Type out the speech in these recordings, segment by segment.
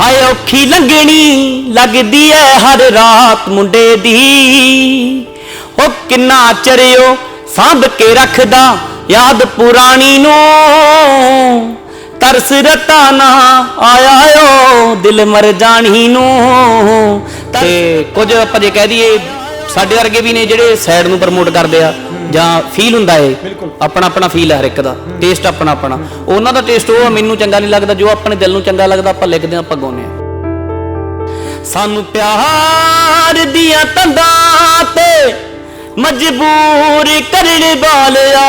ਹਾਏ ਔਖੀ ਲੰਗਣੀ ਲੱਗਦੀ ਐ ਹਰ ਰਾਤ ਮੁੰਡੇ ਦੀ। ਉਹ ਕਿੰਨਾ ਚਰਿਓ ਸਾਂਭ ਕੇ ਰੱਖਦਾ ਯਾਦ ਪੁਰਾਣੀ ਨੂੰ। ਤਰਸ ਰਤਾ ਨਾ ਆਇਆ ਓ ਦਿਲ ਮਰ ਜਾਣੀ ਨੂੰ। ਤੇ ਕੁਝ ਆਪਾਂ ਜੇ ਕਹਿ ਦਈਏ ਸਾਡੇ ਵਰਗੇ ਵੀ ਨੇ ਜਿਹੜੇ ਸਾਈਡ ਨੂੰ ਪ੍ਰਮੋਟ ਕਰਦੇ ਆ ਜਾਂ ਫੀਲ ਹੁੰਦਾ ਏ ਆਪਣਾ ਆਪਣਾ ਫੀਲ ਹੈ ਹਰ ਇੱਕ ਦਾ ਟੇਸਟ ਆਪਣਾ ਆਪਣਾ ਉਹਨਾਂ ਦਾ ਟੇਸਟ ਉਹ ਆ, ਮੈਨੂੰ ਚੰਗਾ ਨਹੀਂ ਲੱਗਦਾ ਜੋ ਆਪਣੇ ਦਿਲ ਨੂੰ ਚੰਗਾ ਲੱਗਦਾ ਆਪਾਂ ਲਿਖਦੇ ਆ ਆਪਾਂ ਗਾਉਂਦੇ ਆ ਸਾਨੂੰ ਪਿਆਰ ਦੀਆਂ ਤੰਦਾਂ ਤੇ ਮਜਬੂਰ ਕਰਨ ਵਾਲਿਆ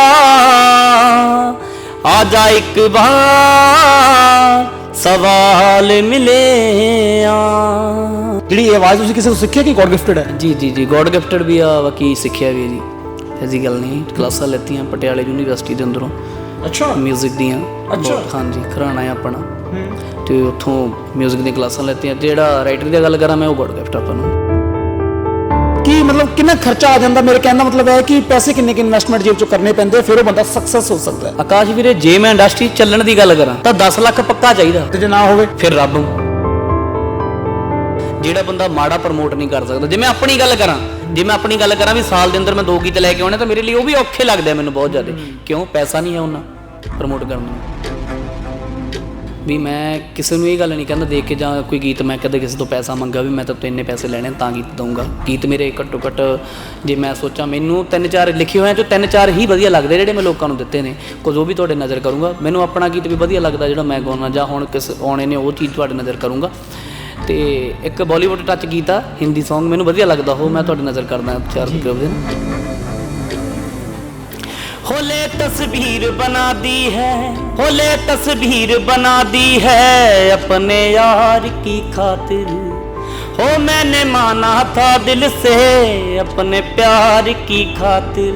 ਆ ਜਾ ਇੱਕ ਵਾਰ ਸਵਾਲ ਮਿਲਿਆ। ਜਿਹੜੀ ਇਹ ਆਵਾਜ਼ ਤੁਸੀਂ ਕਿਸੇ ਤੋਂ ਸਿੱਖਿਆ ਕਿ ਗੋਡ ਗਿਫਟਡ ਹੈ? ਜੀ ਜੀ ਜੀ। ਗੋਡ ਗਿਫਟਡ ਵੀ ਆ ਬਾਕੀ ਸਿੱਖਿਆ ਵੀ ਹੈ ਜੀ। ਐਸੀ ਗੱਲ ਨਹੀਂ। ਕਲਾਸਾਂ ਲੈਤੀਆਂ ਪਟਿਆਲੇ ਯੂਨੀਵਰਸਿਟੀ ਦੇ ਅੰਦਰੋਂ। ਅੱਛਾ। ਮਿਊਜ਼ਿਕ ਦੀਆਂ। ਬਹੁਤ- ਹਾਂਜੀ ਘਰਾਣਾ ਹੈ ਆਪਣਾ। ਤੇ ਉੱਥੋਂ ਮਿਊਜ਼ਿਕ ਦੀਆਂ ਕਲਾਸਾਂ ਲੈਤੀਆਂ। ਜਿਹੜਾ ਰਾਈਟਰ ਦੀ ਗੱਲ ਕਰਾਂ ਮੈਂ ਉਹ ਗੋਡ ਗਿਫਟ ਆਪਾਂ ਨੂੰ। ਕੀ ਮਤਲਬ ਕਿੰਨਾ ਖਰਚਾ ਆ ਜਾਂਦਾ? ਮੇਰੇ ਕਹਿਣ ਦਾ ਮਤਲਬ ਹੈ ਕਿ ਪੈਸੇ ਕਿੰਨੇ ਕਿ ਇਨਵੈਸਟਮੈਂਟ ਜੇਬ ਚੋਂ ਕਰਨੇ ਪੈਂਦੇ ਫਿਰ ਉਹ ਬੰਦਾ ਸਕਸੈਸ ਹੋ ਸਕਦਾ ਹੈ। ਆਕਾਸ਼ ਵੀਰੇ ਜੇ ਮੈਂ ਇੰਡਸਟਰੀ ਚੱਲਣ ਦੀ ਗੱਲ ਕਰਾਂ ਤਾਂ 10 ਲੱਖ ਪੱਕਾ ਚਾਹੀਦਾ। ਤੇ ਜੇ ਨਾ ਹੋਵੇ? ਫਿਰ ਰੱਬ ਜਿਹੜਾ ਬੰਦਾ ਮਾੜਾ ਪ੍ਰਮੋਟ ਨਹੀਂ ਕਰ ਸਕਦਾ। ਜੇ ਮੈਂ ਆਪਣੀ ਗੱਲ ਕਰਾਂ ਜੇ ਮੈਂ ਆਪਣੀ ਗੱਲ ਕਰਾਂ ਵੀ ਸਾਲ ਦੇ ਅੰਦਰ ਮੈਂ ਦੋ ਗੀਤ ਲੈ ਕੇ ਆਉਣੇ ਤਾਂ ਮੇਰੇ ਲਈ ਉਹ ਵੀ ਔਖੇ ਲੱਗਦੇ ਮੈਨੂੰ ਬਹੁਤ ਜ਼ਿਆਦਾ। ਕਿਉਂ? ਪੈਸਾ ਨਹੀਂ ਹੈ ਉਹਨਾਂ ਪ੍ਰਮੋਟ ਕਰਨ ਨੂੰ। ਵੀ ਮੈਂ ਕਿਸੇ ਨੂੰ ਇਹ ਗੱਲ ਨਹੀਂ ਕਹਿੰਦਾ ਦੇਖ ਕੇ ਜਾਂ ਕੋਈ ਗੀਤ ਮੈਂ ਕਦੇ ਕਿਸੇ ਤੋਂ ਪੈਸਾ ਮੰਗਾ ਵੀ ਮੈਂ ਤਾਂ ਤੈਨੂੰ ਇੰਨੇ ਪੈਸੇ ਲੈਣੇ ਤਾਂ ਗੀਤ ਦਊਂਗਾ। ਗੀਤ ਮੇਰੇ ਘੱਟੋ ਘੱਟ ਜੇ ਮੈਂ ਸੋਚਾਂ ਮੈਨੂੰ ਤਿੰਨ ਚਾਰ ਲਿਖੇ ਹੋਏ ਆ ਜੋ ਤਿੰਨ ਚਾਰ ਹੀ ਵਧੀਆ ਲੱਗਦੇ ਜਿਹੜੇ ਮੈਂ ਲੋਕਾਂ ਨੂੰ ਦਿੱਤੇ ਨੇ। ਕੁਝ ਉਹ ਵੀ ਤੁਹਾਡੇ ਨਜ਼ਰ ਕਰੂੰਗਾ। ਮੈਨੂੰ ਆਪਣਾ ਗੀਤ ਵੀ ਵਧੀਆ ਲੱਗਦਾ ਜਿਹੜਾ ਮੈਂ ਗਾਉਣਾ ਜਾਂ ਹੁਣ ਕਿਸ ਆਉਣੇ ਨੇ ਉਹ ਚੀਜ਼ ਤੁਹਾਡੇ ਨਜ਼ਰ ਕਰੂੰਗਾ। ਤੇ ਇੱਕ ਬਾਲੀਵੁੱਡ ਟੱਚ ਗੀਤ ਆ ਹਿੰਦੀ Song ਮੈਨੂੰ ਵਧੀਆ ਲੱਗਦਾ ਉਹ ਮੈਂ ਤੁਹਾਡੇ ਨਜ਼ਰ ਕਰਦਾ ਚਾਰ ਕਰਵ ਦੇ होले तस्वीर बना दी है होले तस्वीर बना दी है अपने यार की खातिर हो मैंने माना था दिल से अपने प्यार की खातिर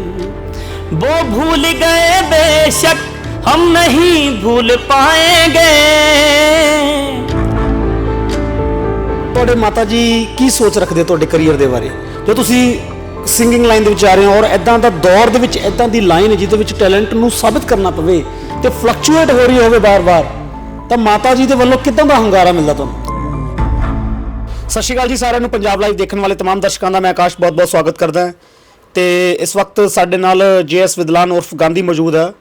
वो भूल गए बेशक हम नहीं भूल पाएंगे ਤੁਹਾਡੇ ਮਾਤਾ ਜੀ ਕੀ ਸੋਚ ਰੱਖਦੇ ਤੁਹਾਡੇ ਕੈਰੀਅਰ ਦੇ ਬਾਰੇ ਜੋ ਤੁਸੀਂ ਸਿੰਗਿੰਗ ਲਾਈਨ ਦੇ ਵਿੱਚ ਆ ਰਹੇ ਹੋ ਔਰ ਐਦਾਂ ਦਾ ਦੌਰ ਦੇ ਵਿੱਚ ਐਦਾਂ ਦੀ ਲਾਈਨ ਜਿਹਦੇ ਵਿੱਚ ਟੈਲੈਂਟ ਨੂੰ ਸਾਬਿਤ ਕਰਨਾ ਪਵੇ ਤੇ ਫਲਕਚੁਏਟ ਹੋ ਰਹੀ ਹੋਵੇ ਬਾਰ-ਬਾਰ ਤਾਂ ਮਾਤਾ ਜੀ ਦੇ ਵੱਲੋਂ ਕਿਦਾਂ ਦਾ ਹੰਗਾਰਾ ਮਿਲਦਾ ਤੁਹਾਨੂੰ ਸਤਿ ਸ਼੍ਰੀ ਅਕਾਲ ਜੀ ਸਾਰਿਆਂ ਨੂੰ ਪੰਜਾਬ ਲਾਈਵ ਦੇਖਣ ਵਾਲੇ तमाम ਦਰਸ਼ਕਾਂ ਦਾ ਮੈਂ ਆਕਾਸ਼ ਬਹੁਤ-ਬਹੁਤ ਸਵਾਗਤ ਕਰਦਾ ਹਾਂ ਤੇ ਇਸ ਵਕਤ ਸਾਡੇ ਨਾਲ ਜੇਐਸ ਵਿਦਲਾਨ ਉਰਫ ਗਾਂਧੀ ਮੌਜੂਦ ਹੈ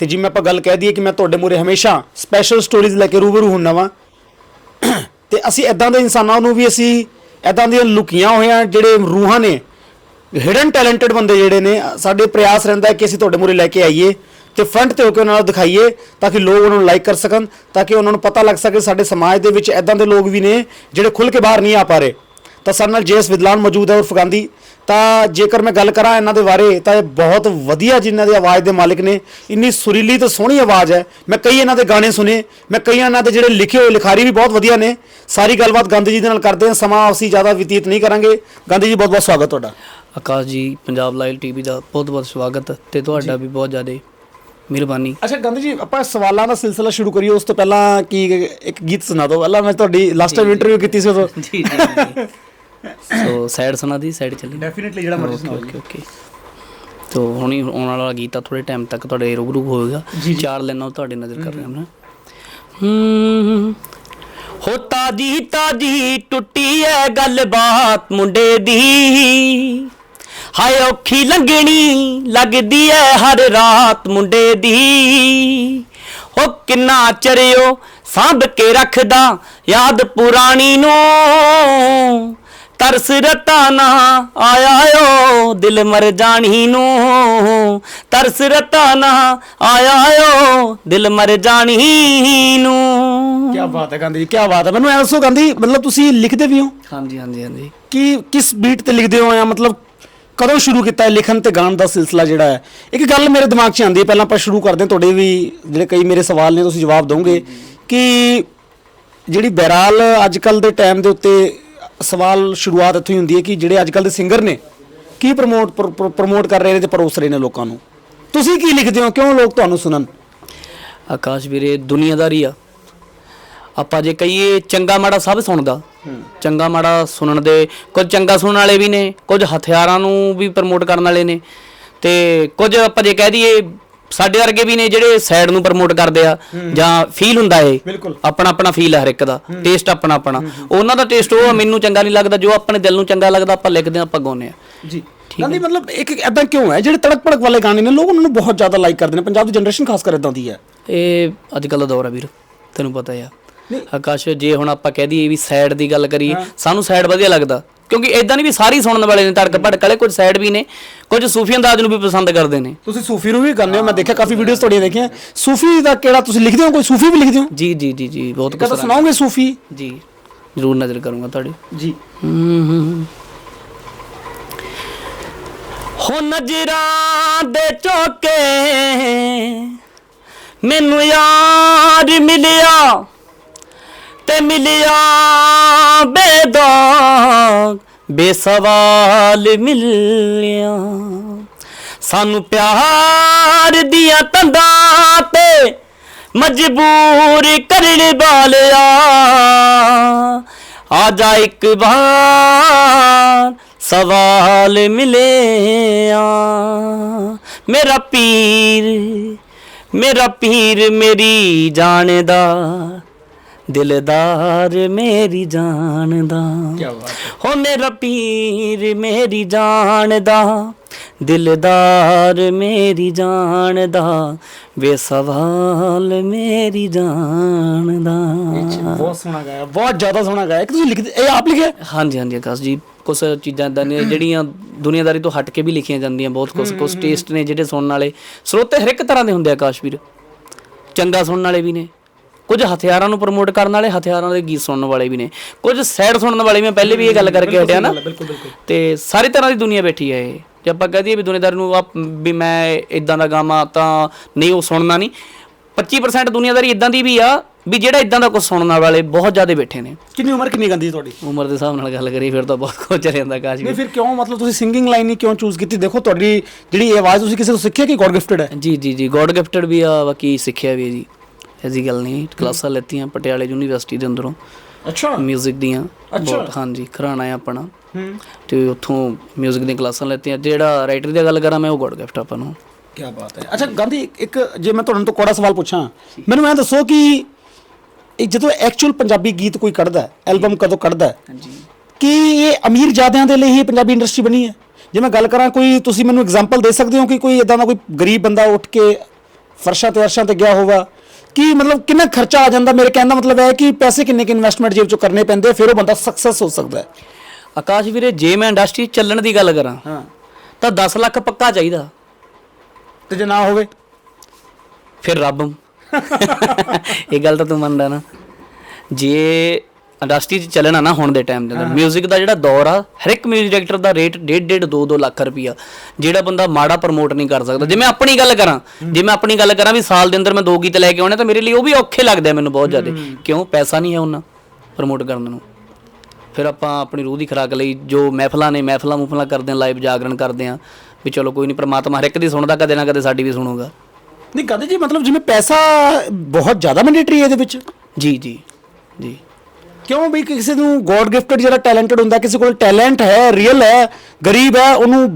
ਤੇ ਜਿਵੇਂ ਆਪਾਂ ਗੱਲ ਕਹਿ ਦਈਏ ਕਿ ਮੈਂ ਤੁਹਾਡੇ ਮੂਰੇ ਹਮੇਸ਼ਾ ਸਪੈਸ਼ਲ ਸਟੋਰੀਜ਼ ਲੈ ਕੇ ਰੂਬਰੂ ਹੁੰਨਾ ਵਾਂ ਤੇ ਅਸੀਂ ਐਦਾਂ ਦੇ ਇਨਸਾਨਾਂ ਨੂੰ ਵੀ ਅਸੀਂ ਐਦਾਂ ਦੀਆਂ ਲੁਕੀਆਂ ਹੋਈਆਂ ਜਿਹੜੇ ਰੂਹਾਂ ਨੇ ਹਿਡਨ ਟੈਲੈਂਟਡ ਬੰਦੇ ਜਿਹੜੇ ਨੇ, ਸਾਡੇ ਪ੍ਰਯਾਸ ਰਹਿੰਦਾ ਹੈ ਕਿ ਅਸੀਂ ਤੁਹਾਡੇ ਮੂਰੇ ਲੈ ਕੇ ਆਈਏ ਤੇ ਫਰੰਟ ਤੇ ਹੋ ਕੇ ਉਹਨਾਂ ਨੂੰ ਦਿਖਾਈਏ ਤਾਂ ਕਿ ਲੋਕ ਉਹਨਾਂ ਨੂੰ ਲਾਈਕ ਕਰ ਸਕਣ, ਤਾਂ ਕਿ ਉਹਨਾਂ ਨੂੰ ਪਤਾ ਲੱਗ ਸਕੇ ਸਾਡੇ ਸਮਾਜ ਦੇ ਵਿੱਚ ਐਦਾਂ ਦੇ ਲੋਕ ਵੀ ਨੇ ਜਿਹੜੇ ਖੁੱਲ ਕੇ ਬਾਹਰ ਨਹੀਂ ਆ ਪਾ ਰਹੇ। ਤਾਂ ਸਾਡੇ ਨਾਲ ਜੇਐਸ ਵਿਦਲਾਨ ਮੌਜੂਦ ਹੈ ਉਰਫ ਗਾਂਧੀ ਤਾਂ ਜੇਕਰ ਮੈਂ ਗੱਲ ਕਰਾਂ ਇਹਨਾਂ ਦੇ ਬਾਰੇ ਤਾਂ ਇਹ ਬਹੁਤ ਵਧੀਆ ਜਿਨ੍ਹਾਂ ਦੀ ਆਵਾਜ਼ ਦੇ ਮਾਲਿਕ ਨੇ। ਇੰਨੀ ਸੁਰੀਲੀ ਤੇ ਸੋਹਣੀ ਆਵਾਜ਼ ਹੈ। ਮੈਂ ਕਈ ਇਹਨਾਂ ਦੇ ਗਾਣੇ ਸੁਨੇ ਮੈਂ ਕਈ ਇਹਨਾਂ ਦੇ ਜਿਹੜੇ ਲਿਖੇ ਹੋਏ ਲਿਖਾਰੀ ਵੀ ਬਹੁਤ ਵਧੀਆ ਨੇ। ਸਾਰੀ ਗੱਲਬਾਤ ਗਾਂਧੀ ਜੀ ਦੇ ਨਾਲ ਕਰਦੇ ਹਾਂ ਸਮਾਂ ਅਸੀਂ ਜ਼ਿਆਦਾ ਬਤੀਤ ਨਹੀਂ ਕਰਾਂਗੇ। ਗਾਂਧੀ ਜੀ ਬਹੁਤ ਬਹੁਤ ਸਵਾਗਤ ਤੁਹਾਡਾ। ਆਕਾਸ਼ ਜੀ ਪੰਜਾਬ ਲਾਈਵ ਟੀਵੀ ਦਾ ਬਹੁਤ ਬਹੁਤ ਸਵਾਗਤ ਤੇ ਤੁਹਾਡਾ ਵੀ ਬਹੁਤ ਜ਼ਿਆਦਾ ਮਿਹਰਬਾਨੀ। ਅੱਛਾ ਗਾਂਧੀ ਜੀ ਆਪਾਂ ਸਵਾਲਾਂ ਦਾ ਸਿਲਸਿਲਾ ਸ਼ੁਰੂ ਕਰੀਏ ਉਸ ਤੋਂ ਪਹਿਲਾਂ ਕੀ ਇੱਕ ਗੀਤ ਸੁਣਾ ਦਿਓ। ਪਹਿਲਾਂ ਮੈਂ ਤੁਹਾਡੀ ਲਾਸਟ ਟਾਈਮ ਇੰਟਰਵਿਊ ਕੀਤੀ ਸੀ ਉਦੋਂ। ਜੀ ਜੀ। ਸੋ ਸਾਈਡ ਸੁਣਾ ਦੀ ਸਾਈਡ ਚੱਲੀ। ਡੈਫੀਨਿਟਲੀ ਜਿਹੜਾ ਓਕੇ ਓਕੇ ਓਕੇ ਤੋ ਹੁਣੀ ਆਉਣ ਵਾਲਾ ਗੀਤ ਆ ਥੋੜੇ ਟਾਈਮ ਤੱਕ ਤੁਹਾਡੇ ਰੂਬਰੂ ਹੋਏਗਾ। ਚਾਰ ਲੈਣਾ ਤੁਹਾਡੇ ਨਜ਼ਰ ਕਰ ਰਿਹਾ ਹਾਂ। ਹੂੰ। ਹੋ ਤਾਜੀ ਤਾਜੀ ਟੁੱਟੀ ਐ ਗੱਲਬਾਤ ਮੁੰਡੇ ਦੀ। ਹਾਏ ਔਖੀ ਲੰਗਣੀ ਲੱਗਦੀ ਐ ਹਰ ਰਾਤ ਮੁੰਡੇ ਦੀ। ਹੋ ਕਿੰਨਾ ਚਰਿਓ ਸਾਂਭ ਕੇ ਰੱਖਦਾ ਯਾਦ ਪੁਰਾਣੀ ਨੂੰ। ਤਰਸ ਰਤਾ ਨਾ ਆਇਆ ਓ ਦਿਲ ਮਰ ਜਾਣੀ ਨੂੰ। ਤਰਸ ਰਤਾ ਨਾ ਆਇਆ ਓ ਦਿਲ ਮਰ ਜਾਣੀ ਨੂੰ। ਕੀ ਬਾਤ ਹੈ ਗਾਂਧੀ ਜੀ ਕੀ ਬਾਤ ਹੈ। ਮੈਨੂੰ ਐ ਦੱਸੋ ਗਾਂਧੀ ਮਤਲਬ ਤੁਸੀਂ ਲਿਖਦੇ ਵੀ ਹੋ? ਹਾਂਜੀ ਹਾਂਜੀ ਹਾਂਜੀ। ਕਿ ਕਿਸ ਬੀਟ ਤੇ ਲਿਖਦੇ ਹੋ? ਜਾਂ ਮਤਲਬ ਕਦੋਂ ਸ਼ੁਰੂ ਕੀਤਾ ਹੈ ਲਿਖਣ ਤੇ ਗਾਣ ਦਾ ਸਿਲਸਿਲਾ ਜਿਹੜਾ ਹੈ? ਇੱਕ ਗੱਲ ਮੇਰੇ ਦਿਮਾਗ 'ਚ ਆਉਂਦੀ ਹੈ ਪਹਿਲਾਂ ਆਪਾਂ ਸ਼ੁਰੂ ਕਰਦੇ ਹਾਂ। ਤੁਹਾਡੇ ਵੀ ਜਿਹੜੇ ਕਈ ਮੇਰੇ ਸਵਾਲ ਨੇ ਤੁਸੀਂ ਜਵਾਬ ਦਿਓਗੇ ਕਿ ਜਿਹੜੀ ਬਹਿਰਾਲ ਅੱਜ ਕੱਲ ਦੇ ਟਾਈਮ ਦੇ ਉੱਤੇ ਸਵਾਲ ਸ਼ੁਰੂਆਤ ਇੱਥੋਂ ਹੀ ਹੁੰਦੀ ਹੈ ਕਿ ਜਿਹੜੇ ਅੱਜ ਕੱਲ ਦੇ ਸਿੰਗਰ ਨੇ ਕੀ ਪ੍ਰਮੋਟ ਪ੍ਰਮੋਟ ਕਰ ਰਹੇ ਨੇ ਤੇ ਪਰੋਸ ਰਹੇ ਨੇ ਲੋਕਾਂ ਨੂੰ? ਤੁਸੀਂ ਕੀ ਲਿਖਦੇ ਹੋ? ਕਿਉਂ ਲੋਕ ਤੁਹਾਨੂੰ ਸੁਣਨ? ਆਕਾਸ਼ ਵੀਰੇ ਦੁਨੀਆਦਾਰੀ ਆ। ਆਪਾਂ ਜੇ ਕਹੀਏ ਚੰਗਾ ਮਾੜਾ ਸਭ ਸੁਣਦਾ। ਚੰਗਾ ਮਾੜਾ ਸੁਣਨ ਦੇ ਕੁਝ ਚੰਗਾ ਸੁਣਨ ਵਾਲੇ ਵੀ ਨੇ ਕੁਝ ਹਥਿਆਰਾਂ ਨੂੰ ਵੀ ਪ੍ਰਮੋਟ ਕਰਨ ਵਾਲੇ ਨੇ। ਤੇ ਕੁਝ ਆਪਾਂ ਜੇ ਕਹਿ ਦਈਏ ਸਾਡੇ ਵਰਗੇ ਵੀ ਨੇ ਜਿਹੜੇ ਸਾਈਡ ਨੂੰ ਪ੍ਰਮੋਟ ਕਰਦੇ ਆ ਜਾਂ ਫੀਲ ਹੁੰਦਾ ਏ। ਆਪਣਾ ਆਪਣਾ ਫੀਲ ਹੈ ਹਰ ਇੱਕ ਦਾ ਟੇਸਟ ਆਪਣਾ ਆਪਣਾ। ਉਹਨਾਂ ਦਾ ਟੇਸਟ ਉਹ ਆ, ਮੈਨੂੰ ਚੰਗਾ ਨਹੀਂ ਲੱਗਦਾ ਜੋ ਆਪਣੇ ਦਿਲ ਨੂੰ ਚੰਗਾ ਲੱਗਦਾ ਆਪਾਂ ਲਿਖਦੇ ਆ ਆਪਾਂ ਗਾਉਂਦੇ ਆ। ਜੀ। ਗਾਂਧੀ ਮਤਲਬ ਇੱਕ ਐਦਾਂ ਕਿਉਂ ਹੈ? ਜਿਹੜੇ ਤੜਕ ਭੜਕ ਵਾਲੇ ਗਾਣੇ ਨੇ ਲੋਕ ਉਹਨਾਂ ਨੂੰ ਬਹੁਤ ਜ਼ਿਆਦਾ ਲਾਈਕ ਕਰਦੇ ਨੇ। ਪੰਜਾਬ ਦੀ ਜਨਰੇਸ਼ਨ ਖਾਸ ਕਰ ਇਦਾਂ ਦੀ ਹੈ। ਇਹ ਅੱਜ ਕੱਲ ਦਾ ਦੌਰ ਆ ਵੀਰ ਤੈਨੂੰ ਪਤਾ ਆ। ਆਕਾਸ਼ ਜੇ ਹੁਣ ਆਪਾਂ ਕਹਿ ਦਈਏ ਵੀ ਸਾਈਡ ਦੀ ਗੱਲ ਕਰੀਏ ਸਾਨੂੰ ਸਾਈਡ ਵਧੀਆ ਲੱਗਦਾ। ਕਿਉਂਕਿ ਇਦਾਂ ਨਹੀਂ ਵੀ ਸਾਰੀ ਸੁਣਨ ਵਾਲੇ ਨੇ ਤੜਕ ਭੜਕ ਵਾਲੇ ਕੁਝ ਸਾਈਡ ਵੀ ਨੇ ਕੁਝ ਸੂਫੀ ਅੰਦਾਜ਼ ਨੂੰ ਵੀ ਪਸੰਦ ਕਰਦੇ ਨੇ। ਤੁਸੀਂ ਸੂਫੀ ਨੂੰ ਵੀ ਗਾਉਂਦੇ ਹੋ ਮੈਂ ਦੇਖਿਆ ਕਾਫੀ ਵੀਡੀਓਜ਼ ਤੁਹਾਡੀਆਂ ਦੇਖੀਆਂ। ਸੂਫੀ ਦਾ ਕਿਹੜਾ ਤੁਸੀਂ ਲਿਖਦੇ ਹੋ ਕੋਈ ਸੂਫੀ ਵੀ ਲਿਖਦੇ ਹੋ? ਜੀ ਜੀ ਜੀ ਜੀ ਬਹੁਤ ਕੁਝ ਕਦਾ ਸੁਣਾਓਗੇ ਸੂਫੀ? ਜੀ ਜ਼ਰੂਰ ਨਜ਼ਰ ਕਰੂੰਗਾ ਤੁਹਾਡੇ। ਜੀ। ਹੋ ਨਜ਼ਰਾਂ ਦੇ ਚੋਕੇ ਮੈਨੂੰ ਯਾਰ ਮਿਲਿਆ। ਤੇ ਮਿਲਿਆ ਬੇਦਾਗ? ਬੇਸਵਾਲ ਮਿਲਿਆ। ਸਾਨੂੰ ਪਿਆਰ ਦੀਆਂ ਤੰਦਾਂ ਤੇ ਮਜਬੂਰ ਕਰਨ ਵਾਲਿਆ। ਆ ਜਾ ਇੱਕ ਵਾਰ ਸਵਾਲ ਮਿਲਿਆ। ਮੇਰਾ ਪੀਰ ਮੇਰਾ ਪੀਰ ਮੇਰੀ ਜਾਣਦਾ ਦਿਲਦਾਰ ਮੇਰੀ ਜਾਣਦਾ ਹੈ। ਮੇਰਾ ਪੀਰ ਮੇਰੀ ਜਾਣਦਾ ਦਿਲਦਾਰ ਮੇਰੀ ਜਾਣਦਾ ਬੇਸਵਾਲ ਮੇਰੀ ਜਾਣਦਾ ਬਹੁਤ ਸੋਹਣਾ ਗਾਇਆ ਬਹੁਤ ਜ਼ਿਆਦਾ ਸੋਹਣਾ ਗਾਇਆ। ਕਿ ਤੁਸੀਂ ਲਿਖਦੇ ਇਹ ਆਪ ਲਿਖਿਆ? ਹਾਂਜੀ ਹਾਂਜੀ ਆਕਾਸ਼ ਜੀ ਕੁਝ ਚੀਜ਼ਾਂ ਇਦਾਂ ਨੇ ਜਿਹੜੀਆਂ ਦੁਨੀਆਦਾਰੀ ਤੋਂ ਹਟ ਕੇ ਵੀ ਲਿਖੀਆਂ ਜਾਂਦੀਆਂ ਬਹੁਤ ਕੁਝ ਕੁਝ ਟੇਸਟ ਨੇ ਜਿਹੜੇ ਸੁਣਨ ਵਾਲੇ। ਸਰੋਤੇ ਹਰ ਇੱਕ ਤਰ੍ਹਾਂ ਦੇ ਹੁੰਦੇ ਆ ਆਕਾਸ਼ ਵੀਰ। ਚੰਗਾ ਸੁਣਨ ਵਾਲੇ ਵੀ ਨੇ। ਕੁਝ ਹਥਿਆਰਾਂ ਨੂੰ ਪ੍ਰਮੋਟ ਕਰਨ ਵਾਲੇ ਹਥਿਆਰਾਂ ਦੇ ਗੀਤ ਸੁਣਨ ਵਾਲੇ ਵੀ ਨੇ। ਕੁਝ ਸੈਡ ਸੁਣਨ ਵਾਲੇ ਵੀ ਮੈਂ ਪਹਿਲੇ ਵੀ ਇਹ ਗੱਲ ਕਰਕੇ ਹਟਿਆ ਨਾ। ਬਿਲਕੁਲ ਬਿਲਕੁਲ ਤੇ ਸਾਰੀ ਤਰ੍ਹਾਂ ਦੀ ਦੁਨੀਆ ਬੈਠੀ ਹੈ ਇਹ। ਜੇ ਆਪਾਂ ਕਹਿ ਦਈਏ ਵੀ ਦੁਨੀਆਦਾਰ ਨੂੰ ਆ ਵੀ ਮੈਂ ਇਦਾਂ ਦਾ ਗਾਵਾਂ ਤਾਂ ਨਹੀਂ ਉਹ ਸੁਣਨਾ ਨਹੀਂ। 25% ਦੁਨੀਆਦਾਰੀ ਇਦਾਂ ਦੀ ਵੀ ਆ ਵੀ ਜਿਹੜਾ ਇਦਾਂ ਦਾ ਕੁਝ ਸੁਣਨ ਵਾਲੇ ਬਹੁਤ ਜ਼ਿਆਦਾ ਬੈਠੇ ਨੇ। ਕਿੰਨੀ ਉਮਰ ਕਿੰਨੀ ਗੰਦੀ ਤੁਹਾਡੀ? ਉਮਰ ਦੇ ਹਿਸਾਬ ਨਾਲ ਗੱਲ ਕਰੀ ਫਿਰ ਤਾਂ ਬਹੁਤ ਕੁਝ ਚੱਲ ਜਾਂਦਾ ਕਾਸ਼ ਨਹੀਂ ਫਿਰ ਕਿਉਂ? ਮਤਲਬ ਤੁਸੀਂ ਸਿੰਗਿੰਗ ਲਾਈਨ ਹੀ ਕਿਉਂ ਚੂਜ਼ ਕੀਤੀ? ਦੇਖੋ ਤੁਹਾਡੀ ਜਿਹੜੀ ਆਵਾਜ਼ ਤੁਸੀਂ ਕਿਸੇ ਤੋਂ ਸਿੱਖਿਆ ਕਿ ਗੋਡ ਗਿਫਟਡ ਹੈ? ਜੀ ਜੀ ਜੀ ਗੋਡ ਗਿਫਟਡ ਵੀ ਆ ਬਾਕੀ ਸਿੱਖਿਆ ਵੀ ਹੈ ਜੀ। ਐਸੀ ਗੱਲ ਨਹੀਂ ਕਲਾਸਾਂ ਲੈਤੀਆਂ ਪਟਿਆਲੇ ਯੂਨੀਵਰਸਿਟੀ ਦੇ ਅੰਦਰੋਂ ਅੱਛਾ 뮤직 ਦੀਆਂ ਅੱਛਾ। ਬਹੁਤ ਹਾਂਜੀ ਘਰਾਣਾ ਹੈ ਆਪਣਾ ਹੂੰ ਤੇ ਉੱਥੋਂ 뮤직 ਦੀਆਂ ਕਲਾਸਾਂ ਲੈਤੀਆਂ ਜਿਹੜਾ ਰਾਈਟਰ ਦੀ ਗੱਲ ਕਰਾਂ ਮੈਂ ਉਹ ਗੋਡ ਗਿਫਟ ਆਪਾਂ ਨੂੰ ਕੀ ਬਾਤ ਹੈ ਅੱਛਾ ਗਾਂਧੀ ਇੱਕ ਜੇ ਮੈਂ ਤੁਹਾਨੂੰ ਤੋਂ ਕੋੜਾ ਸਵਾਲ ਪੁੱਛਾਂ ਮੈਨੂੰ ਇਹ ਦੱਸੋ ਕਿ ਇਹ ਜਦੋਂ ਐਕਚੁਅਲ ਪੰਜਾਬੀ ਗੀਤ ਕੋਈ ਕੱਢਦਾ ਹੈ ਐਲਬਮ ਕਦੋਂ ਕੱਢਦਾ ਹੈ ਹਾਂਜੀ ਕਿ ਇਹ ਅਮੀਰ ਜਾਦਿਆਂ ਦੇ ਲਈ ਹੀ ਪੰਜਾਬੀ ਇੰਡਸਟਰੀ ਬਣੀ ਹੈ ਜੇ ਮੈਂ ਗੱਲ ਕਰਾਂ ਕੋਈ ਤੁਸੀਂ ਮੈਨੂੰ ਐਗਜ਼ਾਮਪਲ ਦੇ ਸਕਦੇ ਹੋ ਕਿ ਕੋਈ ਇਦਾਂ ਦਾ ਕੋਈ ਗਰੀਬ ਬੰਦਾ ਉੱਠ ਕੇ ਫਰਸ਼ਾਂ ਤੇ ਅਰਸ਼ਾਂ ਤੇ ਗਿਆ ਹੋਗਾ ਕਿ ਮਤਲਬ ਕਿੰਨਾ ਖਰਚਾ ਆ ਜਾਂਦਾ? ਮੇਰੇ ਕਹਿਣ ਦਾ ਮਤਲਬ ਹੈ ਕਿ ਪੈਸੇ ਕਿੰਨੇ ਕਿ ਇਨਵੈਸਟਮੈਂਟ ਜੇਬ ਚੋਂ ਕਰਨੇ ਪੈਂਦੇ ਫਿਰ ਉਹ ਬੰਦਾ ਸਕਸੈਸ ਹੋ ਸਕਦਾ ਹੈ। ਆਕਾਸ਼ ਵੀਰੇ ਜੇ ਮੈਂ ਇੰਡਸਟਰੀ ਚੱਲਣ ਦੀ ਗੱਲ ਕਰਾਂ ਹਾਂ। ਤਾਂ 10 ਲੱਖ ਪੱਕਾ ਚਾਹੀਦਾ। ਤੇ ਜੇ ਨਾ ਹੋਵੇ? ਫਿਰ ਰੱਬ। ਇਹ ਗੱਲ ਤਾਂ ਤੂੰ ਮੰਨਦਾ ਨਾ। ਜੇ ਇੰਡਸਟਰੀ 'ਚ ਚੱਲਣਾ ਨਾ ਹੁਣ ਦੇ ਟਾਈਮ ਦੇ ਅੰਦਰ 뮤직 ਦਾ ਜਿਹੜਾ ਦੌਰ ਆ ਹਰ ਇੱਕ 뮤직 ਡਾਇਰੈਕਟਰ ਦਾ ਰੇਟ 1.5 2 2 ਲੱਖ ਰੁਪਈਆ ਜਿਹੜਾ ਬੰਦਾ ਮਾੜਾ ਪ੍ਰਮੋਟ ਨਹੀਂ ਕਰ ਸਕਦਾ ਜੇ ਮੈਂ ਆਪਣੀ ਗੱਲ ਕਰਾਂ ਜੇ ਮੈਂ ਆਪਣੀ ਗੱਲ ਕਰਾਂ ਵੀ ਸਾਲ ਦੇ ਅੰਦਰ ਮੈਂ ਦੋ ਗੀਤ ਲੈ ਕੇ ਆਉਣੇ ਤਾਂ ਮੇਰੇ ਲਈ ਉਹ ਵੀ ਔਖੇ ਲੱਗਦੇ ਆ ਮੈਨੂੰ ਬਹੁਤ ਜ਼ਿਆਦਾ ਕਿਉਂ ਪੈਸਾ ਨਹੀਂ ਹੈ ਉਹਨਾਂ ਪ੍ਰਮੋਟ ਕਰਨ ਨੂੰ ਫਿਰ ਆਪਾਂ ਆਪਣੀ ਰੂਹ ਦੀ ਖੁਰਾਕ ਲਈ ਜੋ ਮਹਿਫਲਾਂ ਨੇ ਮਹਿਫਲਾਂ ਮੁਫਲਾਂ ਕਰਦੇ ਆ ਲਾਈਵ ਜਾਗਰਣ ਕਰਦੇ ਆ ਵੀ ਚਲੋ ਕੋਈ ਨਹੀਂ ਪ੍ਰਮਾਤਮਾ ਹਰ ਇੱਕ ਦੀ ਸੁਣਦਾ ਕਦੇ ਨਾ ਕਦੇ ਸਾਡੀ ਵੀ ਸੁਣੂਗਾ ਨਹੀਂ ਗਾਂਧੀ ਜੀ ਮਤਲਬ ਜਿਵੇਂ ਪੈਸਾ ਬਹੁਤ ਜ਼ਿਆਦਾ ਮੈਂਡੇਟਰੀ ਹੈ ਇਹਦੇ ਵਿੱਚ ਜੀ ਜੀ ਜੀ ਕਿਉਂ ਵੀ ਕਿਸੇ ਨੂੰ ਗੋਡ ਗਿਫਟਡ ਜਿਹੜਾ ਟੈਲੈਂਟਡ ਹੁੰਦਾ, ਕਿਸੇ ਕੋਲ ਟੈਲੈਂਟ ਹੈ, ਰੀਅਲ ਹੈ, ਗਰੀਬ ਹੈ, ਉਹਨੂੰ